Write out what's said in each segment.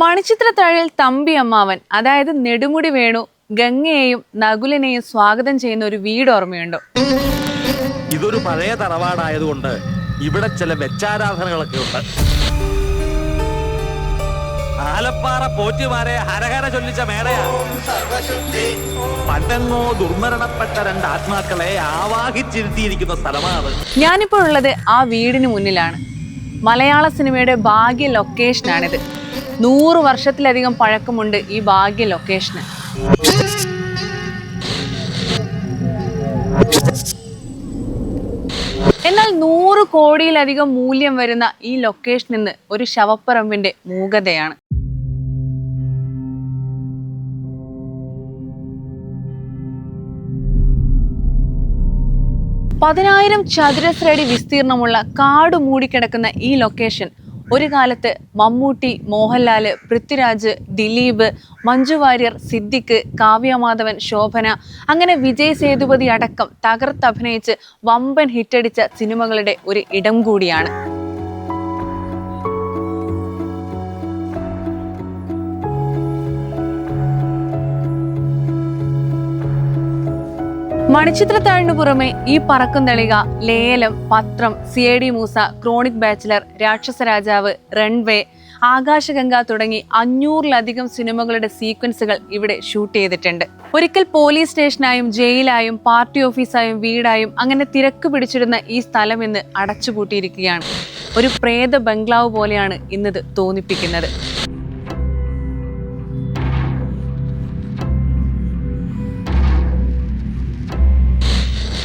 മണിച്ചിത്രത്താഴിൽ തമ്പി അമ്മാവൻ അതായത് നെടുമുടി വേണു ഗംഗയെയും നകുലിനെയും സ്വാഗതം ചെയ്യുന്ന ഒരു വീട് ഓർമ്മയുണ്ടോ? ഇതൊരു പഴയ തറവാടായതുകൊണ്ട് ഇവിടെ ചില വെച്ചാരാധനകളൊക്കെ ഉണ്ട്. ആലപ്പാറ പോറ്റുമാരെ ഹരഹര ചൊല്ലിച്ച മേടയാ പണ്ടെങ്ങോ ദുർമരണപ്പെട്ട രണ്ട് ആത്മാക്കളെ ആവാഹിച്ചിരുത്തിയിരിക്കുന്ന സ്ഥലമാണ് ഞാനിപ്പോൾ ഉള്ളത് ആ വീടിന് മുന്നിലാണ്. മലയാള സിനിമയുടെ ഭാഗ്യ ലൊക്കേഷനാണിത്. നൂറ് വർഷത്തിലധികം പഴക്കമുണ്ട് ഈ ഭാഗ്യ ലൊക്കേഷന്. എന്നാൽ നൂറ് കോടിയിലധികം മൂല്യം വരുന്ന ഈ ലൊക്കേഷൻ ഇന്ന് ഒരു ശവപ്പറമ്പിന്റെ മൂകതയാണ്. പതിനായിരം ചതുരശ്രടി വിസ്തീർണമുള്ള കാട് മൂടിക്കിടക്കുന്ന ഈ ലൊക്കേഷൻ ഒരു കാലത്ത് മമ്മൂട്ടി മോഹൻലാൽ പൃഥ്വിരാജ് ദിലീപ് മഞ്ജു വാര്യർ സിദ്ദിഖ് കാവ്യമാധവൻ ശോഭന അങ്ങനെ വിജയ് സേതുപതി അടക്കം തകർത്തഭിനയിച്ച് വമ്പൻ ഹിറ്റടിച്ച സിനിമകളുടെ ഒരു ഇടം കൂടിയാണ്. മണിച്ചിത്രത്താഴിനു പുറമെ ഈ Parakkum Thalika Lelam Pathram C I D Moosa chronic bachelor Rakshasa Rajavu runway Akashganga തുടങ്ങി അഞ്ഞൂറിലധികം സിനിമകളുടെ സീക്വൻസുകൾ ഇവിടെ ഷൂട്ട് ചെയ്തിട്ടുണ്ട്. ഒരിക്കൽ പോലീസ് സ്റ്റേഷനായും ജയിലായും പാർട്ടി ഓഫീസായും വീടായും അങ്ങനെ തിരക്ക് പിടിച്ചിരുന്ന ഈ സ്ഥലം ഇന്ന് അടച്ചുപൂട്ടിയിരിക്കുകയാണ്. ഒരു പ്രേത ബംഗ്ലാവ് പോലെയാണ് ഇന്നത് തോന്നിപ്പിക്കുന്നത്.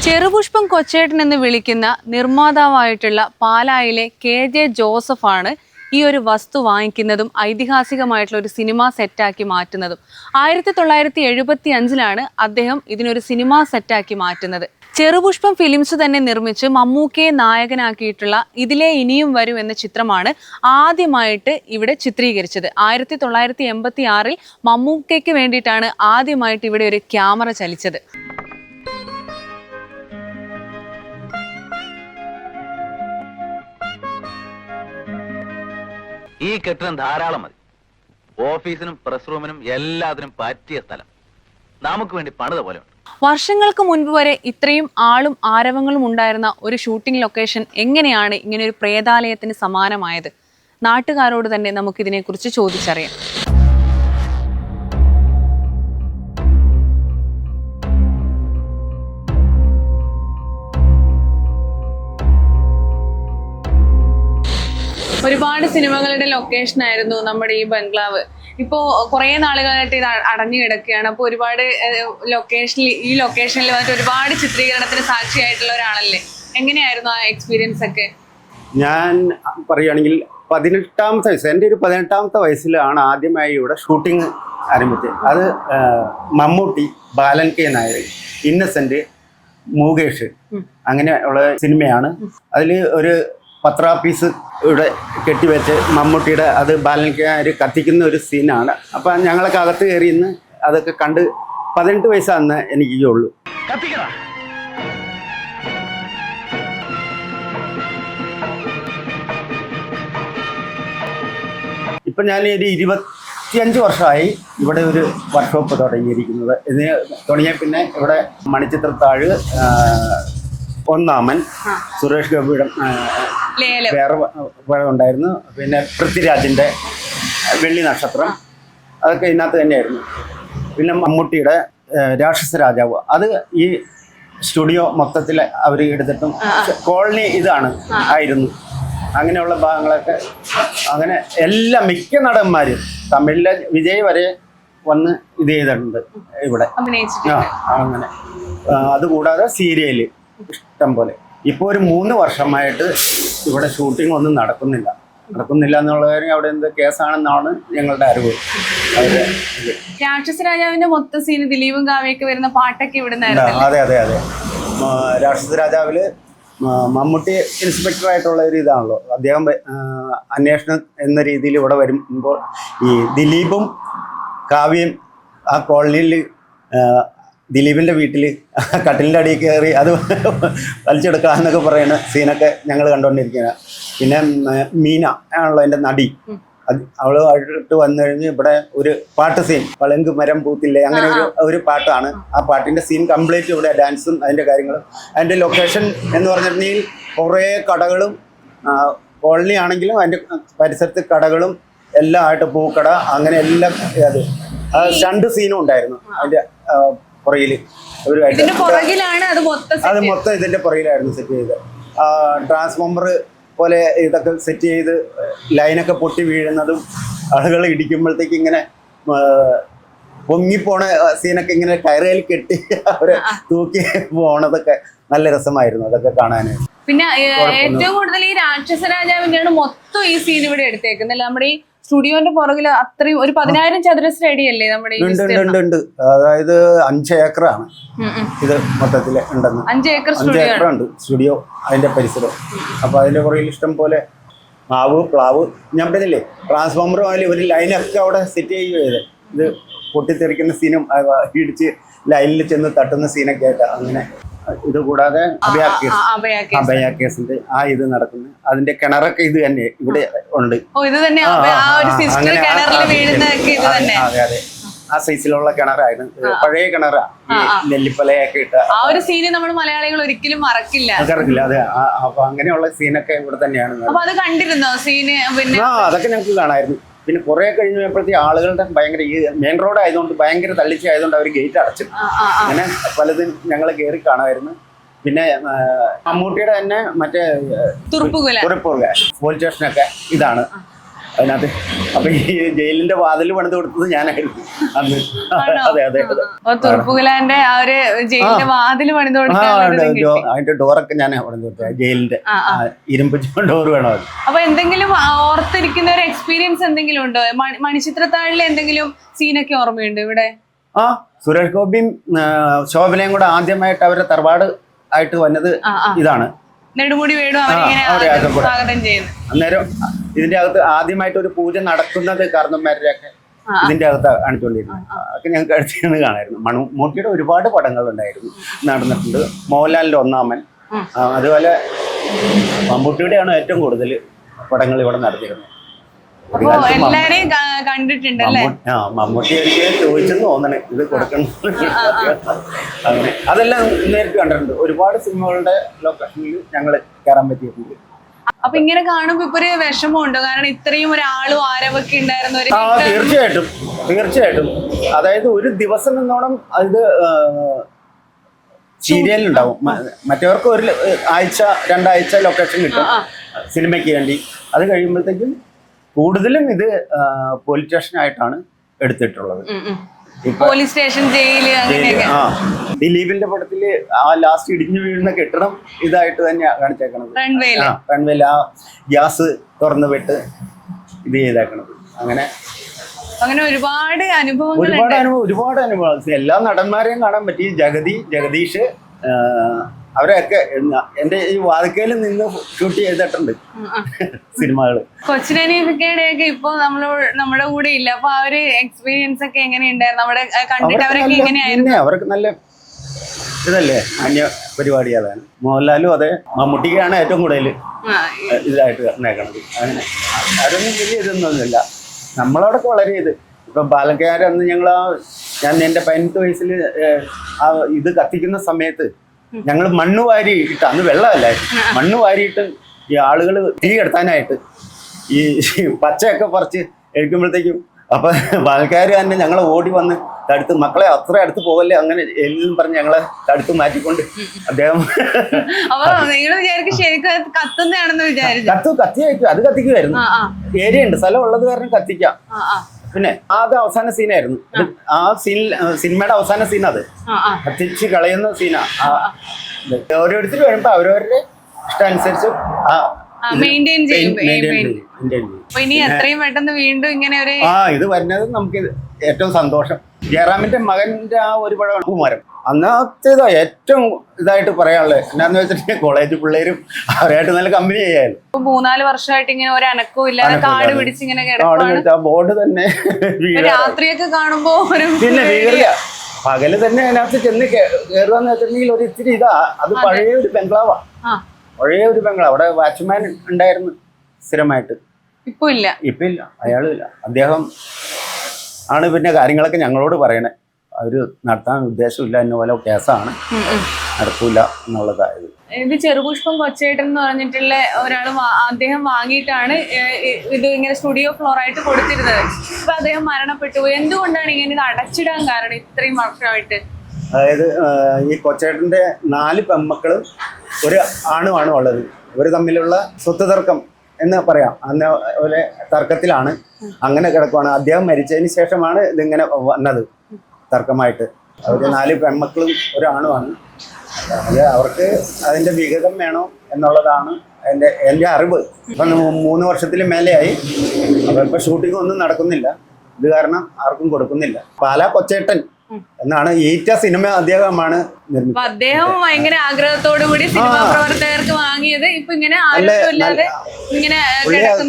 ചെറുപുഷ്പം കൊച്ചേട്ടൻ എന്ന് വിളിക്കുന്ന നിർമ്മാതാവായിട്ടുള്ള പാലായിലെ കെ ജെ ജോസഫാണ് ഈ ഒരു വസ്തു വാങ്ങിക്കുന്നതും ഐതിഹാസികമായിട്ടുള്ള ഒരു സിനിമ സെറ്റാക്കി മാറ്റുന്നതും. ആയിരത്തി തൊള്ളായിരത്തി എഴുപത്തി അഞ്ചിലാണ് അദ്ദേഹം ഇതിനൊരു സിനിമ സെറ്റാക്കി മാറ്റുന്നത്. ചെറുപുഷ്പം ഫിലിംസ് തന്നെ നിർമ്മിച്ച് മമ്മൂക്കയെ നായകനാക്കിയിട്ടുള്ള ഇതിലെ ഇനിയും വരും എന്ന ചിത്രമാണ് ആദ്യമായിട്ട് ഇവിടെ ചിത്രീകരിച്ചത്. ആയിരത്തി തൊള്ളായിരത്തി എൺപത്തി ആറിൽ മമ്മൂക്കയ്ക്ക് വേണ്ടിയിട്ടാണ് ആദ്യമായിട്ട് ഇവിടെ ഒരു ക്യാമറ ചലിച്ചത്. ഈ കെട്ടിടം ധാരാളം മതി. ഓഫീസിനും പ്രസ് റൂമിനും എല്ലാത്തിനും പറ്റിയ സ്ഥലം. നമുക്ക് വേണ്ടി പണിത പോലെ വർഷങ്ങൾക്ക് മുൻപ് വരെ ഇത്രയും ആളും ആരവങ്ങളും ഉണ്ടായിരുന്ന ഒരു ഷൂട്ടിംഗ് ലൊക്കേഷൻ എങ്ങനെയാണ് ഇങ്ങനെ ഒരു പ്രേതാലയത്തിന് സമാനമായത്? നാട്ടുകാരോട് തന്നെ നമുക്കിതിനെക്കുറിച്ച് ചോദിച്ചറിയാം. ഒരുപാട് സിനിമകളുടെ ലൊക്കേഷൻ ആയിരുന്നു നമ്മുടെ ഈ ബംഗ്ലാവ്. ഇപ്പോ കുറെ നാളുകളായിട്ട് ഇത് അടഞ്ഞു കിടക്കുകയാണ്. അപ്പോൾ ഒരുപാട് ലൊക്കേഷനിൽ ഈ ലൊക്കേഷനിൽ വന്നിട്ട് ഒരുപാട് ചിത്രീകരണത്തിന് സാക്ഷിയായിട്ടുള്ള ഒരാളല്ലേ? എങ്ങനെയായിരുന്നു ആ എക്സ്പീരിയൻസ് ഒക്കെ? ഞാൻ പറയുകയാണെങ്കിൽ പതിനെട്ടാമത്തെ വയസ്സ് എന്റെ ഒരു പതിനെട്ടാമത്തെ വയസ്സിലാണ് ആദ്യമായി ഇവിടെ ഷൂട്ടിംഗ് ആരംഭിച്ചത്. അത് മമ്മൂട്ടി ബാലൻ കെ നായർ ഇന്നസെന്റ് മൂകേഷ് അങ്ങനെ ഉള്ള സിനിമയാണ്. അതിൽ ഒരു പത്രാപ്പീസ് ഇവിടെ കെട്ടിവെച്ച് മമ്മൂട്ടിയുടെ അത് ബാലൻകാർ കത്തിക്കുന്ന ഒരു സീനാണ്. അപ്പം ഞങ്ങളൊക്കെ അകത്ത് കയറി ഇന്ന് അതൊക്കെ കണ്ട് പതിനെട്ട് വയസ്സാന്ന് എനിക്ക് ഉള്ളൂ. ഇപ്പം ഞാൻ ഒരു ഇരുപത്തിയഞ്ച് വർഷമായി ഇവിടെ ഒരു വർക്ക്ഷോപ്പ് തുടങ്ങിയിരിക്കുന്നത്. ഇത് തുടങ്ങിയ പിന്നെ ഇവിടെ മണിച്ചിത്രത്താഴ് ഒന്നാമൻ സുരേഷ് ഗോപിയുടെ വേറെ വേറെ ഉണ്ടായിരുന്നു. പിന്നെ പൃഥ്വിരാജിന്റെ വെള്ളി നക്ഷത്രം. അതൊക്കെ ഇതിനകത്ത് തന്നെയായിരുന്നു. പിന്നെ മമ്മൂട്ടിയുടെ രാക്ഷസ രാജാവ്. അത് ഈ സ്റ്റുഡിയോ മൊത്തത്തിൽ അവർ എടുത്തിട്ടും കോളനി ഇതാണ് ആയിരുന്നു. അങ്ങനെയുള്ള ഭാഗങ്ങളൊക്കെ അങ്ങനെ എല്ലാ മിക്ക നടന്മാരും തമിഴിലെ വിജയ് വരെ വന്ന് ഇത് ചെയ്തിട്ടുണ്ട് ഇവിടെ. ആ അങ്ങനെ. അതുകൂടാതെ സീരിയൽ ഇഷ്ടം പോലെ. ഇപ്പോൾ ഒരു മൂന്ന് വർഷമായിട്ട് ഇവിടെ ഷൂട്ടിംഗ് ഒന്നും നടക്കുന്നില്ല. നടക്കുന്നില്ല എന്നുള്ള കാര്യം അവിടെ എന്ത് കേസാണെന്നാണ് ഞങ്ങളുടെ അറിവ്. രാക്ഷസരാജാവിന്റെ മൊത്ത രാക്ഷസ രാജാവിന്റെ മൊത്തം സീന് ദിലീപും കാവ്യൊക്കെ വരുന്ന പാട്ടൊക്കെ ഇവിടെ അതെ അതെ അതെ. രാക്ഷസരാജാവിൽ രാക്ഷസ രാജാവിൽ മമ്മൂട്ടി ഇൻസ്പെക്ടർ ആയിട്ടുള്ള ഒരു ഇതാണല്ലോ. അദ്ദേഹം അന്വേഷണം എന്ന രീതിയിൽ ഇവിടെ വരുമ്പോൾ ഈ ദിലീപും കാവ്യയും ആ കോളനിയിൽ ദിലീപിന്റെ വീട്ടിൽ കട്ടിലിന്റെ അടിയിൽ കയറി അത് വലിച്ചെടുക്കുക എന്നൊക്കെ പറയുന്ന സീനൊക്കെ ഞങ്ങൾ കണ്ടുകൊണ്ടിരിക്കുകയാണ് പിന്നെ മീന ആണല്ലോ എന്റെ നടി. അത് അവൾ ആയിട്ട് വന്നു കഴിഞ്ഞ് ഇവിടെ ഒരു പാട്ട് സീൻ. പളങ്ക് മരം പൂത്തില്ലേ? അങ്ങനെ ഒരു ഒരു പാട്ടാണ്. ആ പാട്ടിന്റെ സീൻ കംപ്ലീറ്റ് ഇവിടെ ഡാൻസും അതിന്റെ കാര്യങ്ങളും. അതിന്റെ ലൊക്കേഷൻ എന്ന് പറഞ്ഞിട്ടുണ്ടെങ്കിൽ കുറേ കടകളും കോളനി ആണെങ്കിലും അതിന്റെ പരിസരത്ത് കടകളും എല്ലാം ആയിട്ട് പൂക്കട അങ്ങനെ എല്ലാം അത് രണ്ട് സീനും ഉണ്ടായിരുന്നു. അതിന്റെ പുറകിൽ. ഇതിന്റെ പുറകിലാണ് അത് മൊത്തം അത് set മൊത്തം ഇതിന്റെ പുറകിലായിരുന്നു സെറ്റ് ചെയ്തത്. ട്രാൻസ്ഫോമർ പോലെ ഇതൊക്കെ സെറ്റ് ചെയ്ത് ലൈനൊക്കെ പൊട്ടി വീഴുന്നതും ആളുകൾ ഇടിക്കുമ്പോഴത്തേക്ക് ഇങ്ങനെ പൊങ്ങിപ്പോണ സീനൊക്കെ ഇങ്ങനെ കയറയിൽ കെട്ടി അവരെ തൂക്കി പോണതൊക്കെ നല്ല രസമായിരുന്നു അതൊക്കെ കാണാൻ പിന്നെ ഏറ്റവും കൂടുതൽ ഈ രാക്ഷസ രാജാവിന്റെയാണ് മൊത്തം ഈ സീൻ ഇവിടെ എടുത്തേക്കുന്നത്. നമ്മുടെ ഈ സ്റ്റുഡിയോന്റെ പുറകിൽ അത്രയും ഒരു പതിനായിരം ചതുരശ്ര അടിയല്ലേ നമ്മുടെ ഉണ്ട് ഉണ്ട് അതായത് അഞ്ച് ഏക്കറാണ്. ഇത് മൊത്തത്തിൽ ഉണ്ടെന്ന്. അഞ്ച് ഏക്കർ ഏക്കർ ഉണ്ട് സ്റ്റുഡിയോ അതിന്റെ പരിസരം അപ്പൊ അതിന്റെ പുറകിൽ ഇഷ്ടം പോലെ മാവ് പ്ലാവ്. ഞാൻ പറഞ്ഞില്ലേ ട്രാൻസ്ഫോമർ അതിൽ ഒരു ലൈനൊക്കെ അവിടെ സെറ്റ് ചെയ്യുകയത് ഇത് പൊട്ടിത്തെറിക്കുന്ന സീനും ഇടിച്ച് ലൈനിൽ ചെന്ന് തട്ടുന്ന സീനൊക്കെ ആയിട്ട് അങ്ങനെ ഇത് കൂടാതെ അഭയ കേസ് അഭയാക്കി അഭയ കേസിന്റെ ആ ഇത് നടക്കുന്നു. അതിന്റെ കിണറൊക്കെ ഇത് തന്നെ ഇവിടെ ഉണ്ട്. അതെ, അതെ ആ സൈസിലുള്ള കിണറായിരുന്നു. പഴയ കിണറാ. നെല്ലിപ്പലയൊക്കെ ഇട്ട. ആ ഒരു സീന് നമ്മൾ മലയാളികൾ ഒരിക്കലും മറക്കില്ല. മറക്കില്ല അതെ. അപ്പൊ അങ്ങനെയുള്ള സീനൊക്കെ ഇവിടെ തന്നെയാണ് അത് കണ്ടിരുന്നോ? സീന് പിന്നെ അതൊക്കെ ഞങ്ങൾക്ക് കാണാമായിരുന്നു പിന്നെ കുറെ കഴിഞ്ഞപ്പോഴത്തെ ആളുകളുടെ ഭയങ്കര ഈ മെയിൻ റോഡ് ആയതുകൊണ്ട് ഭയങ്കര തള്ളിച്ച ആയതുകൊണ്ട് അവർ ഗേറ്റ് അടച്ചു. അങ്ങനെ പലതും ഞങ്ങൾ കയറി കാണുമായിരുന്നു. പിന്നെ മമ്മൂട്ടിയുടെ തന്നെ മറ്റേ തുറുപ്പുകുല. പോലീസ് സ്റ്റേഷനൊക്കെ ഇതാണ്. അതിനകത്ത് അപ്പൊ ഈ ജയിലിന്റെ വാതിൽ പണിത് കൊടുത്തത് ഞാനായിരുന്നു. അന്ന്. അതെ അതെ അതെ. തുറുപ്പുകുലാന്റെ ആ ഒരു ജയിലിന്റെ പണിത് അതിന്റെ ഡോറൊക്കെ ഞാൻ പണിത് കൊടുത്തത്. ജയിലിന്റെ ഇരുമ്പ് ഡോർ വേണം അത്? അപ്പൊ എന്തെങ്കിലും ഓർത്തിരിക്കുന്ന ഒരു എക്സ്പീരിയൻസ് എന്തെങ്കിലും ഉണ്ടോ? മണി- മണിച്ചിത്രത്താഴിലെ എന്തെങ്കിലും സീനൊക്കെ ഓർമ്മയുണ്ട് ഇവിടെ? ആ സുരേഷ് ഗോപിയും ശോഭനയും കൂടെ ആദ്യമായിട്ട് അവരുടെ തറവാട് ആയിട്ട് വന്നത് ഇതാണ്. നെടുമുടി അവരിങ്ങനെ ആദ്യം സ്വാഗതം ചെയ്യുന്നു. അന്നേരം ഇതിന്റെ അകത്ത് ആദ്യമായിട്ട് ഒരു പൂജ നടക്കുന്നത് കാരണന്മാരുടെ ഒക്കെ ഇതിന്റെ അകത്ത് കാണിച്ചുകൊണ്ടിരുന്നത് അതൊക്കെ ഞങ്ങൾക്ക് അടുത്തിരുന്ന് കാണായിരുന്നു. മമ്മൂട്ടിയുടെ ഒരുപാട് പടങ്ങൾ ഉണ്ടായിരുന്നു നടന്നിട്ടുണ്ട്. മോഹൻലാലിന്റെ ഒന്നാമൻ. അതുപോലെ മമ്മൂട്ടിയുടെയാണ് ഏറ്റവും കൂടുതൽ പടങ്ങൾ ഇവിടെ നടത്തിയിരുന്നത് ഒരു അപ്പൊ കാലത്ത് മമ്മ- എല്ലാരെയും കണ്ടിട്ടുണ്ടല്ലേ? മമ്മൂട്ടി എനിക്ക് ചോദിച്ചെന്ന് തോന്നണേ. ഇത് കൊടുക്കണം. അങ്ങനെ. അതെല്ലാം നേരിട്ട് കണ്ടിട്ടുണ്ട്. ഒരുപാട് സിനിമകളുടെ ലൊക്കേഷനിൽ ഞങ്ങൾ കയറാൻ പറ്റിയിട്ടുണ്ട് അപ്പൊ ഇങ്ങനെ കാണുമ്പോ ഇപ്പൊ ഒരു വിഷമമുണ്ടോ. കാരണം ഇത്രയും ഒരാളും ആരവൊക്കെ ഉണ്ടായിരുന്ന. ഒരു ആ തീർച്ചയായിട്ടും. തീർച്ചയായിട്ടും. അതായത് ഒരു ദിവസം എന്നോണം അത് സീരിയലുണ്ടാവും മറ്റവർക്ക് ഒരു ആഴ്ച രണ്ടാഴ്ച ലൊക്കേഷൻ കിട്ടും സിനിമയ്ക്ക് വേണ്ടി. അത് കഴിയുമ്പോഴത്തേക്കും കൂടുതലും ഇത് പോലീസ് സ്റ്റേഷനായിട്ടാണ് എടുത്തിട്ടുള്ളത്. പോലീസ് സ്റ്റേഷൻ ജയിൽ ആ. ദിലീപിന്റെ പടത്തിൽ ആ ലാസ്റ്റ് ഇടിഞ്ഞു വീഴുന്ന കെട്ടിടം ഇതായിട്ട് തന്നെയാണ് കാണിച്ചേക്കണത്. റൺവേല ആ റൺവേയിൽ ആ ഗ്യാസ് തുറന്നു വിട്ട് ഇത് ചെയ്തേക്കണത്. അങ്ങനെ അങ്ങനെ ഒരുപാട് അനുഭവങ്ങൾ ഒരുപാട് അനുഭവം ഒരുപാട് അനുഭവം എല്ലാ നടന്മാരെയും കാണാൻ പറ്റി. ജഗതി ജഗദീഷ് അവരെയൊക്കെ എന്റെ ഈ വാതിക്കയിൽ നിന്ന് ഷൂട്ട് ചെയ്തിട്ടുണ്ട് സിനിമകൾ കൊച്ചിനീഫിക്കയുടെ ഒക്കെ ഇപ്പൊ നമ്മളോട് നമ്മുടെ കൂടെ ഇല്ല. അപ്പൊ ആ ഒരു എക്സ്പീരിയൻസ് ഒക്കെ എങ്ങനെയുണ്ടായിരുന്നു? കണ്ടിട്ട് അവരൊക്കെ എങ്ങനെയായിരുന്നു? അവർക്ക് നല്ല ഇതല്ലേ അന്യ പരിപാടി അതാണ്. മോഹൻലാലും അതെ മമ്മൂട്ടിക്കാണ് ഏറ്റവും കൂടുതൽ ഇതായിട്ട് നേക്കണത് അങ്ങനെ. അതൊന്നും വലിയ ഇതൊന്നുമില്ല. നമ്മളവിടൊക്കെ വളരെ ഇത്. ഇപ്പൊ പാലക്കാട് ഞങ്ങൾ ആ ഞാൻ എന്റെ പതിനെട്ട് വയസ്സിൽ ആ ഇത് കത്തിക്കുന്ന സമയത്ത് ഞങ്ങൾ മണ്ണ് വാരി ഇട്ട് അന്ന് വെള്ളമല്ലായിരുന്നു മണ്ണ് വാരിയിട്ട് ഈ ആളുകൾ തീ കെടുത്താനായിട്ട് ഈ പച്ചയൊക്കെ പറിച്ച് എടുക്കുമ്പോഴത്തേക്കും അപ്പൊ ആൾക്കാർ തന്നെ ഞങ്ങളെ ഓടി വന്ന് തടുത്ത് മക്കളെ അത്ര അടുത്ത് പോകല്ലേ അങ്ങനെ എല്ലാം പറഞ്ഞ് ഞങ്ങളെ തടുത്ത് മാറ്റിക്കൊണ്ട് അദ്ദേഹം കത്ത് കത്തിയായിരിക്കും അത് കത്തിക്കുമായിരുന്നു ഏരിയ ഉണ്ട്. സ്ഥലം ഉള്ളത് കാരണം കത്തിക്കാം. പിന്നെ അത് അവസാന സീനായിരുന്നു. ആ. സീനിൽ സിനിമയുടെ അവസാന സീൻ അത് കത്തിച്ച് കളയുന്ന സീനാ. ഓരോരുത്തർ വരുമ്പോ അവരവരുടെ ഇഷ്ടമനുസരിച്ച് ആ മെയിന്റെയിൻ ചെയ്യും ഇനി എത്രയും പെട്ടെന്ന് വീണ്ടും ഇങ്ങനെ ഒരു ആ ഇത് വരുന്നത് നമുക്ക് ഏറ്റവും സന്തോഷം. ജയറാമിന്റെ മകന്റെ ആ ഒരു പടമാണ്. പൂമരം അന്നത്തേതാ ഏറ്റവും ഇതായിട്ട് പറയാനുള്ളത് എന്നാന്ന് വെച്ചിട്ടുണ്ടെങ്കിൽ കോളേജ് പിള്ളേരും അവരായിട്ട് നല്ല കമ്പനി ചെയ്യായാലും മൂന്നാൽ വർഷമായിട്ട് ഇങ്ങനെ ഒരു അനക്കവും ഇല്ലാതെ കാട്. പിടിച്ച് ഇങ്ങനെ ആ ബോർഡ് തന്നെ രാത്രിയൊക്കെ കാണുമ്പോ പിന്നെ പകൽ തന്നെ അതിനകത്ത് ചെന്ന് കയറുകയെന്ന് വെച്ചിട്ടുണ്ടെങ്കിൽ ഒരു ഇത്തിരി ഇതാ. അത് പഴയ ഒരു ബംഗ്ലാവാ. പഴയ ഒരു ബംഗ്ലാവ് അവിടെ വാച്ച്മാൻ ഉണ്ടായിരുന്നു സ്ഥിരമായിട്ട്. ഇപ്പൊ ഇല്ല. ഇപ്പൊ ഇല്ല. അയാളും ഇല്ല. അദ്ദേഹം ആണ് പിന്നെ കാര്യങ്ങളൊക്കെ ഞങ്ങളോട് പറയണേ. അവർ നടത്താൻ ഉദ്ദേശമില്ല എന്ന പോലെ കേസാണ്. നടക്കൂല എന്നുള്ളതായത്. ഇത് ചെറുപുഷ്പം കൊച്ചേട്ടൻ എന്ന് പറഞ്ഞിട്ടുള്ള ഒരാൾ അദ്ദേഹം വാങ്ങിയിട്ടാണ് ഇത് ഇങ്ങനെ സ്റ്റുഡിയോ ഫ്ലോർ ആയിട്ട് കൊടുത്തിരുന്നത്. ഇപ്പൊ അദ്ദേഹം മരണപ്പെട്ടു എന്തുകൊണ്ടാണ് ഇങ്ങനെ ഇത് അടച്ചിടാൻ കാരണം ഇത്രയും വർഷമായിട്ട്? അതായത് ഈ കൊച്ചേട്ടന്റെ നാല് പെമ്മക്കളും ഒരു ആണുമാണ് ഉള്ളത്. ഇവർ തമ്മിലുള്ള സ്വത്ത് തർക്കം എന്ന് പറയാം. അന്ന് ഒരു തർക്കത്തിലാണ്. അങ്ങനെ കിടക്കുവാണ്. അദ്ദേഹം മരിച്ചതിന് ശേഷമാണ് ഇതിങ്ങനെ വന്നത്. തർക്കമായിട്ട്. അവർ നാല് പെൺമക്കളും ഒരാണുമാണ്. അത് അവർക്ക് അതിന്റെ വിഹിതം വേണോ എന്നുള്ളതാണ് എന്റെ എന്റെ അറിവ്. ഇപ്പം മൂന്ന് വർഷത്തിൽ മേലെയായി. അപ്പോൾ ഇപ്പം ഷൂട്ടിംഗ് ഒന്നും നടക്കുന്നില്ല. ഇത് കാരണം ആർക്കും കൊടുക്കുന്നില്ല. പാല കൊച്ചേട്ടൻ എന്നാണ് ഈറ്റ സിനിമ അദ്ദേഹമാണ് അപ്പൊ അദ്ദേഹം ഭയങ്കര ആഗ്രഹത്തോടു കൂടി സിനിമാ പ്രവർത്തകർക്ക് വാങ്ങിയത്. ഇപ്പൊ ഇങ്ങനെ ഇങ്ങനെ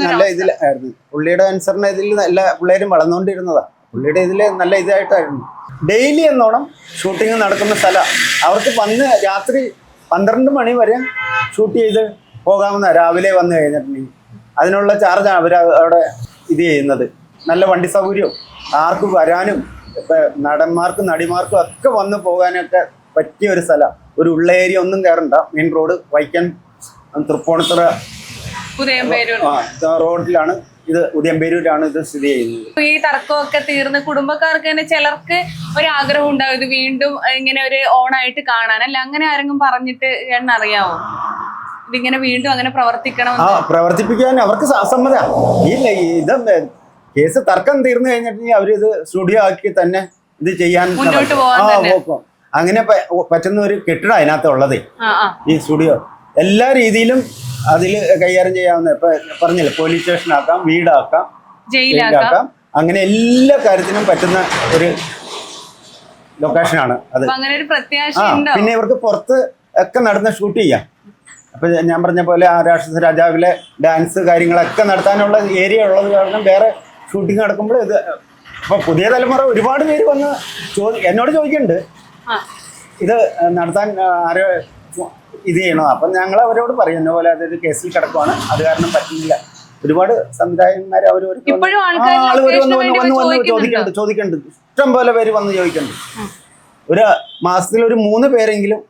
നല്ല ഇതിലായിരുന്നു പുള്ളിയുടെ അനുസരണ ഇതിൽ എല്ലാ പിള്ളേരും വളർന്നുകൊണ്ടിരുന്നതാ. പുള്ളിയുടെ ഇതിൽ നല്ല ഇതായിട്ടായിരുന്നു. ഡെയിലി എന്നോണം ഷൂട്ടിംഗ് നടക്കുന്ന സ്ഥല. അവർക്ക് വന്ന് രാത്രി പന്ത്രണ്ട് മണി വരെ ഷൂട്ട് ചെയ്ത് പോകാമെന്ന രാവിലെ വന്ന് കഴിഞ്ഞിട്ടുണ്ടെങ്കിൽ അതിനുള്ള ചാർജാണ് അവർ അവിടെ ഇത് ചെയ്യുന്നത്. നല്ല വണ്ടി സൗകര്യവും ആർക്കും വരാനും ഇപ്പം നടന്മാർക്കും നടിമാർക്കും ഒക്കെ വന്ന് പോകാനൊക്കെ പറ്റിയ ഒരു സ്ഥലം. ഒരു ഉള്ള ഏരിയ ഒന്നും കയറണ്ട മെയിൻ റോഡ് വൈക്കം തൃപ്പൂണിത്തുറ റോഡിലാണ് ഇത് ഉദയംപേരൂരാണ് ഇത് സ്ഥിതി ചെയ്യുന്നത്. ഈ തർക്കമൊക്കെ തീർന്ന് കുടുംബക്കാർക്ക് തന്നെ ചിലർക്ക് ഒരു ആഗ്രഹം ഉണ്ടാവും ഇത് വീണ്ടും ഇങ്ങനെ ഒരു ഓണായിട്ട് കാണാൻ. അല്ല അങ്ങനെ ആരെങ്കിലും പറഞ്ഞിട്ട് അറിയാവോ? ഇതിങ്ങനെ വീണ്ടും അങ്ങനെ പ്രവർത്തിക്കണം ആ പ്രവർത്തിപ്പിക്കാൻ അവർക്ക് സമ്മത. ഇല്ല ഇത് കേസ് തർക്കം തീർന്നു കഴിഞ്ഞിട്ടുണ്ടെങ്കിൽ അവർ ഇത് സ്റ്റുഡിയോ ആക്കി തന്നെ ഇത് ചെയ്യാൻ മുന്നോട്ട് പോകാൻ. അങ്ങനെ പറ്റുന്ന ഒരു കെട്ടിടം അതിനകത്ത് ഉള്ളത്. ആ ആ. ഈ സ്റ്റുഡിയോ. എല്ലാ രീതിയിലും അതിൽ കൈകാര്യം ചെയ്യാവുന്ന ഇപ്പൊ പറഞ്ഞില്ലേ പോലീസ് സ്റ്റേഷനാക്കാം വീടാക്കാം ജയിലാക്കാം. അങ്ങനെ എല്ലാ കാര്യത്തിനും പറ്റുന്ന ഒരു ലൊക്കേഷനാണ് അത്. അപ്പൊ അങ്ങനെ ഒരു പ്രത്യാശ ആ പിന്നെ ഇവർക്ക് പുറത്ത് ഒക്കെ നടന്ന് ഷൂട്ട് ചെയ്യാം. അപ്പൊ ഞാൻ പറഞ്ഞ പോലെ ആ രാക്ഷസ രാജാവിലെ ഡാൻസ് കാര്യങ്ങളൊക്കെ നടത്താനുള്ള ഏരിയ ഉള്ളത് കാരണം വേറെ ഷൂട്ടിംഗ് നടക്കുമ്പോൾ ഇത് ഇപ്പൊ പുതിയ തലമുറ ഒരുപാട് പേര് വന്ന് ചോദി എന്നോട് ചോദിക്കുന്നുണ്ട് ഇത് നടത്താൻ ആരോ ഇത് ചെയ്യണോ. അപ്പം ഞങ്ങൾ അവരോട് പറയും എന്നെ പോലെ അതൊരു കേസിൽ കിടക്കുവാണ്. അത് കാരണം പറ്റുന്നില്ല. ഒരുപാട് സംവിധായകന്മാർ അവർ ഇപ്പോഴും ആൾക്കാര് ആളുകൾ വന്ന് location വന്ന് വേണ്ടി വന്ന് വന്ന് ചോദിക്കുന്നുണ്ട്. ചോദിക്കുന്നുണ്ട് ഇഷ്ടം പോലെ പേര് വന്ന് ചോദിക്കുന്നുണ്ട് ഒരു മാസത്തിൽ ഒരു മൂന്ന് പേരെങ്കിലും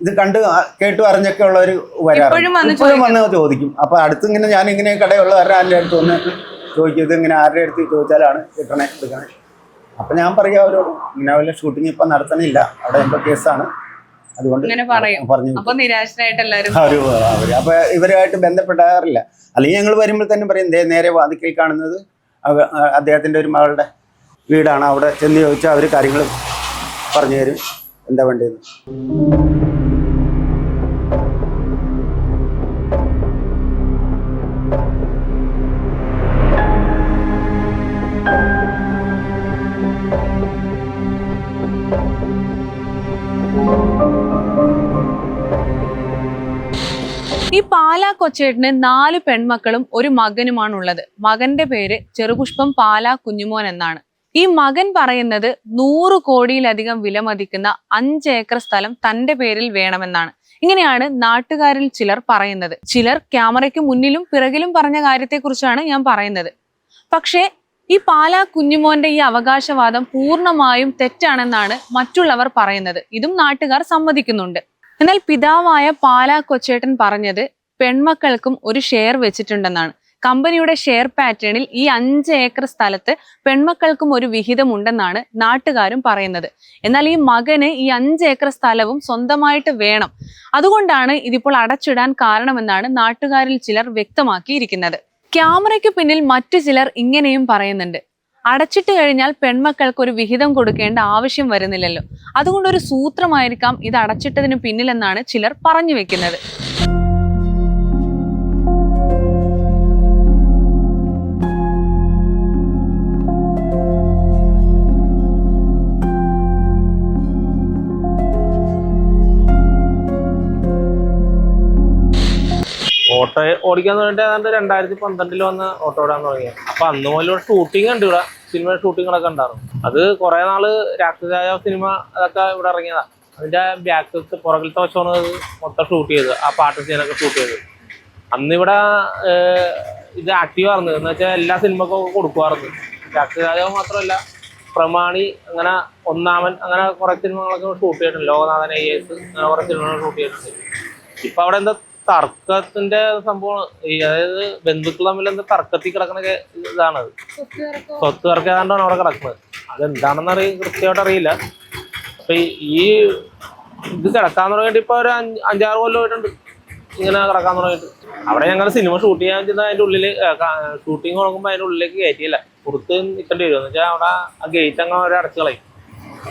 ഇത് കണ്ട് കേട്ടു അറിഞ്ഞൊക്കെ ഉള്ളവർ വരാറുണ്ട്. ഇപ്പോഴും വന്ന് ചോദിക്കും. അപ്പൊ അടുത്ത് ഇങ്ങനെ ഞാൻ ഇങ്ങനെ കടയുള്ള ആരുടെ അടുത്ത് വന്ന് ചോദിക്കും ഇത് ഇങ്ങനെ ആരുടെ അടുത്ത് ചോദിച്ചാലാണ് കിട്ടണേ എടുക്കണേ. അപ്പൊ ഞാൻ പറയാം അവരോട് ഇങ്ങനെ വല്ല ഷൂട്ടിംഗ് ഇപ്പൊ നടത്തണില്ല. അവിടെ എന്തോ കേസാണ് അതുകൊണ്ട്. പറഞ്ഞു അപ്പൊ ഇവരുമായിട്ട് ബന്ധപ്പെടാറില്ല. അല്ലെങ്കിൽ ഞങ്ങൾ വരുമ്പോൾ തന്നെ പറയും നേരെ വാതിക്കൽ കാണുന്നത് അദ്ദേഹത്തിന്റെ ഒരു മകളുടെ വീടാണ്. അവിടെ ചെന്ന് ചോദിച്ചാൽ അവർ കാര്യങ്ങൾ പറഞ്ഞു തരും. എന്താ വേണ്ടതെന്ന്? ഈ പാലാ കൊച്ചേട്ടന് നാല് പെൺമക്കളും ഒരു മകനുമാണ് ഉള്ളത് മകന്റെ പേര് ചെറുപുഷ്പം പാലാ കുഞ്ഞുമോൻ എന്നാണ്. ഈ മകൻ പറയുന്നത് നൂറ് കോടിയിലധികം വിലമതിക്കുന്ന അഞ്ച് ഏക്കർ സ്ഥലം തന്റെ പേരിൽ വേണമെന്നാണ്. ഇങ്ങനെയാണ് നാട്ടുകാരിൽ ചിലർ പറയുന്നത്. ചിലർ ക്യാമറയ്ക്ക് മുന്നിലും പിറകിലും പറഞ്ഞ കാര്യത്തെക്കുറിച്ചാണ് ഞാൻ പറയുന്നത്. പക്ഷേ ഈ പാലാ കുഞ്ഞുമോന്റെ ഈ അവകാശവാദം പൂർണമായും തെറ്റാണെന്നാണ് മറ്റുള്ളവർ പറയുന്നത്. ഇതും നാട്ടുകാർ സമ്മതിക്കുന്നുണ്ട്. എന്നാൽ പിതാവായ പാലാ കൊച്ചേട്ടൻ പറഞ്ഞത് പെൺമക്കൾക്കും ഒരു ഷെയർ വെച്ചിട്ടുണ്ടെന്നാണ്. കമ്പനിയുടെ ഷെയർ പാറ്റേണിൽ ഈ അഞ്ച് ഏക്കർ സ്ഥലത്ത് പെൺമക്കൾക്കും ഒരു വിഹിതമുണ്ടെന്നാണ് നാട്ടുകാരും പറയുന്നത്. എന്നാൽ ഈ മകന് ഈ അഞ്ച് ഏക്കർ സ്ഥലവും സ്വന്തമായിട്ട് വേണം. അതുകൊണ്ടാണ് ഇതിപ്പോൾ അടച്ചിടാൻ കാരണമെന്നാണ് നാട്ടുകാരിൽ ചിലർ വ്യക്തമാക്കിയിരിക്കുന്നത്. ക്യാമറയ്ക്ക് പിന്നിൽ മറ്റു ചിലർ ഇങ്ങനെയും പറയുന്നുണ്ട്. അടച്ചിട്ട് കഴിഞ്ഞാൽ പെൺമക്കൾക്ക് ഒരു വിഹിതം കൊടുക്കേണ്ട ആവശ്യം വരുന്നില്ലല്ലോ. അതുകൊണ്ട് ഒരു സൂത്രമായിരിക്കാം ഇത് അടച്ചിട്ടതിന് പിന്നിലെന്നാണ് ചിലർ പറഞ്ഞു വെക്കുന്നത്. ഓട്ടോ ഓടിക്കാൻ തുടങ്ങിയിട്ട് ഏതാണ്ട് രണ്ടായിരത്തി പന്ത്രണ്ടിൽ വന്ന് ഓട്ടോ ഓടാൻ തുടങ്ങിയത് അപ്പൊ അന്ന് മുതൽ ഷൂട്ടിംഗ് ഉണ്ട് ഇവിടെ. സിനിമ ഷൂട്ടിങ്ങുകളൊക്കെ ഉണ്ടായിരുന്നു. അത് കുറെ നാൾ രാക്ഷസായ സിനിമ അതൊക്കെ ഇവിടെ ഇറങ്ങിയതാ. അതിന്റെ ബാക്ക് പുറകിലത്തെ വശമാണ് മൊത്തം ഷൂട്ട് ചെയ്തത്. ആ പാട്ട് സീനൊക്കെ ഷൂട്ട് ചെയ്തത്. അന്ന് ഇവിടെ ഏഹ്, ഇത് ആക്റ്റീവ് ആയിരുന്നു. എന്ന് വെച്ചാൽ എല്ലാ സിനിമക്കും കൊടുക്കുമായിരുന്നു. രാക്ഷസായ മാത്രമല്ല പ്രമാണി അങ്ങനെ ഒന്നാമൻ അങ്ങനെ കുറെ സിനിമകളൊക്കെ ഷൂട്ട് ചെയ്തിട്ടുണ്ട്. ലോകനാഥൻ ഐ എസ് അങ്ങനെ കുറെ സിനിമകൾ ഷൂട്ട് ചെയ്തിട്ടുണ്ട്. ഇപ്പൊ അവിടെ എന്താ തർക്കത്തിന്റെ സംഭവം അതായത് ബന്ധുക്കൾ തമ്മിൽ എന്താ തർക്കത്തിൽ കിടക്കുന്ന ഇതാണ്. സ്വത്ത് തർക്കം ഏതാണ്ടാണ് അവിടെ കിടക്കുന്നത്. അതെന്താണെന്ന് അറിയ കൃത്യമായിട്ട് അറിയില്ല. അപ്പൊ ഈ- ഇത് കിടക്കാൻ തുടങ്ങിയിട്ട് ഇപ്പൊ ഒരു അഞ്ച് അഞ്ചാറ് കൊല്ലമായിട്ടുണ്ട് ഇങ്ങനെ കിടക്കാൻ തുടങ്ങിയിട്ട്. അവിടെ ഞങ്ങൾ സിനിമ ഷൂട്ട് ചെയ്യാൻ ചെന്ന അതിന്റെ ഉള്ളിൽ ഷൂട്ടിങ് തുടങ്ങുമ്പോൾ അതിന്റെ ഉള്ളിലേക്ക് കയറ്റിയില്ല. പുറത്ത് നിൽക്കേണ്ടി വരും. എന്ന് വെച്ചാൽ അവിടെ ആ ഗേറ്റ് അങ്ങ് അവർ അടച്ചു കളയും.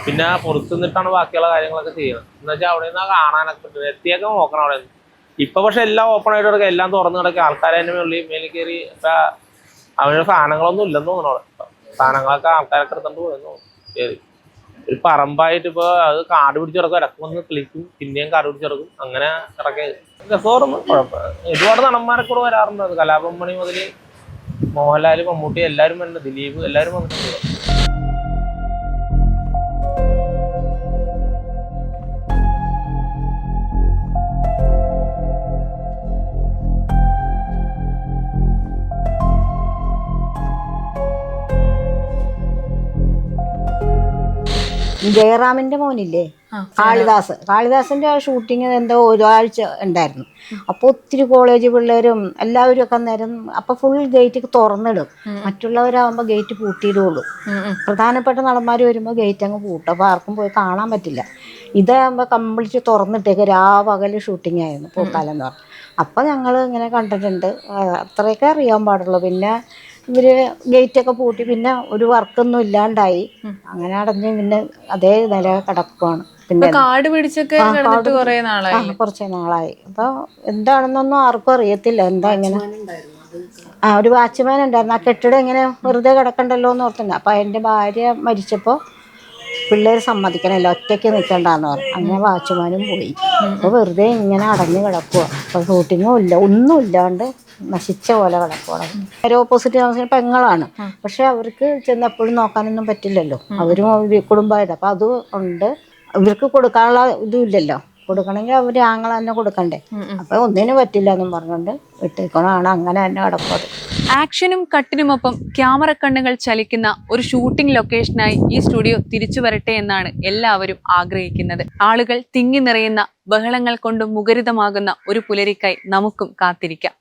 പിന്നെ പുറത്ത് നിന്നിട്ടാണ് ബാക്കിയുള്ള കാര്യങ്ങളൊക്കെ ചെയ്യുന്നത്. എന്ന് വെച്ചാൽ അവിടെ നിന്ന് കാണാനൊക്കെ പറ്റും. എത്തിയൊക്കെ നോക്കണം അവിടെ. നിന്ന് ഇപ്പൊ പക്ഷെ എല്ലാം ഓപ്പൺ ആയിട്ട് കിടക്കുക എല്ലാം തുറന്നു കിടക്കുക ആൾക്കാരെ തന്നെ മുകളിൽ മേലിൽ കയറി അവരുടെ സാധനങ്ങളൊന്നും ഇല്ലെന്ന് തോന്നുന്നു അവിടെ. സാധനങ്ങളൊക്കെ ആൾക്കാരൊക്കെ എടുത്തോണ്ട് പോയെന്ന് തോന്നുന്നു ഒരു പറമ്പായിട്ട് ഇപ്പൊ അത് കാട് പിടിച്ച് കിടക്കും ഇടയ്ക്ക് വന്ന് കിളിക്കും പിന്നെയും കാട് പിടിച്ച് കിടക്കും. അങ്ങനെ കിടക്കെ. ഒരുപാട് നടന്മാരെ കൂടെ വരാറുണ്ട്. കലാപം മണി മുതൽ മോഹൻലാൽ മമ്മൂട്ടി എല്ലാവരും വരുന്നുണ്ട്. ദിലീപ് എല്ലാവരും വന്നിട്ടുണ്ട്. ജയറാമിന്റെ മോനില്ലേ? കാളിദാസ്. കാളിദാസിന്റെ ആ ഷൂട്ടിങ് എന്തോ ഒരാഴ്ച ഉണ്ടായിരുന്നു. അപ്പോൾ ഒത്തിരി കോളേജ് പിള്ളേരും എല്ലാവരും ഒക്കെ അന്നേരം അപ്പൊ ഫുൾ ഗേറ്റ് തുറന്നിടും. മറ്റുള്ളവരാകുമ്പോൾ ഗേറ്റ് പൂട്ടിയിടുള്ളൂ. പ്രധാനപ്പെട്ട നടന്മാർ വരുമ്പോൾ ഗേറ്റ് അങ്ങ് പൂട്ടും. അപ്പോൾ ആർക്കും പോയി കാണാൻ പറ്റില്ല. ഇതാകുമ്പോൾ കംപ്ലീറ്റ് തുറന്നിട്ടേക്ക് രാവകൽ ഷൂട്ടിംഗ് ആയിരുന്നു പൂക്കാലം എന്ന് പറഞ്ഞു. അപ്പോൾ ഞങ്ങൾ ഇങ്ങനെ കണ്ടിട്ടുണ്ട്. അത്രയൊക്കെ അറിയാൻ പാടുള്ളൂ. പിന്നെ ഇവർ ഗേറ്റൊക്കെ പൂട്ടി. പിന്നെ ഒരു വർക്കൊന്നും ഇല്ലാണ്ടായി. അങ്ങനെ അടഞ്ഞ് പിന്നെ അതേ നില കിടക്കുവാണ്. പിന്നെ കാട് പിടിച്ചൊക്കെ കിടന്നിട്ട് കാട് കുറെ ആ, നാളായി കുറച്ച് നാളായി. അപ്പൊ എന്താണെന്നൊന്നും ആർക്കും അറിയത്തില്ല. എന്താ ഇങ്ങനെ? ആ ഒരു വാച്ച്മാൻ ഉണ്ടായിരുന്നു. ആ കെട്ടിടം ഇങ്ങനെ വെറുതെ കിടക്കണ്ടല്ലോ എന്ന് ഓർത്തുണ്ട് അപ്പൊ എന്റെ ഭാര്യ മരിച്ചപ്പോ പിള്ളേർ സമ്മതിക്കണല്ലോ ഒറ്റയ്ക്ക് നിൽക്കണ്ടെന്ന് പറഞ്ഞു. അങ്ങനെ വാച്ച്മാനും പോയി. അപ്പൊ വെറുതെ ഇങ്ങനെ അടഞ്ഞു കിടക്കുക അപ്പൊ ഷൂട്ടിങ്ങും ഇല്ല ഒന്നും ഇല്ലാണ്ട് നശിച്ച പോലെ കിടക്കുവാണ് നേരെ ഓപ്പോസിറ്റ് താമസിക്കുന്ന പെങ്ങളാണ്. പക്ഷെ അവർക്ക് ചെന്ന് എപ്പോഴും നോക്കാനൊന്നും പറ്റില്ലല്ലോ. അവരും ഒരു അപ്പം അതും ഉണ്ട്. ഇവർക്ക് കൊടുക്കാനുള്ള ഇതും ഇല്ലല്ലോ കൊടുക്കണമെങ്കിൽ അവർ ആങ്ങൾ തന്നെ കൊടുക്കണ്ടേ. അപ്പൊ ഒന്നിനും പറ്റില്ല എന്നും പറഞ്ഞുകൊണ്ട് വിട്ടേക്കണമാണ് അങ്ങനെ തന്നെ കിടപ്പത് ആക്ഷനും കട്ടിനുമൊപ്പം ക്യാമറ കണ്ണുകൾ ചലിക്കുന്ന ഒരു ഷൂട്ടിംഗ് ലൊക്കേഷനായി ഈ സ്റ്റുഡിയോ തിരിച്ചു വരട്ടെ എന്നാണ് എല്ലാവരും ആഗ്രഹിക്കുന്നത്. ആളുകൾ തിങ്ങി നിറയുന്ന ബഹളങ്ങൾ കൊണ്ട് മുഖരിതമാകുന്ന ഒരു പുലരിക്കായി നമുക്കും കാത്തിരിക്കാം.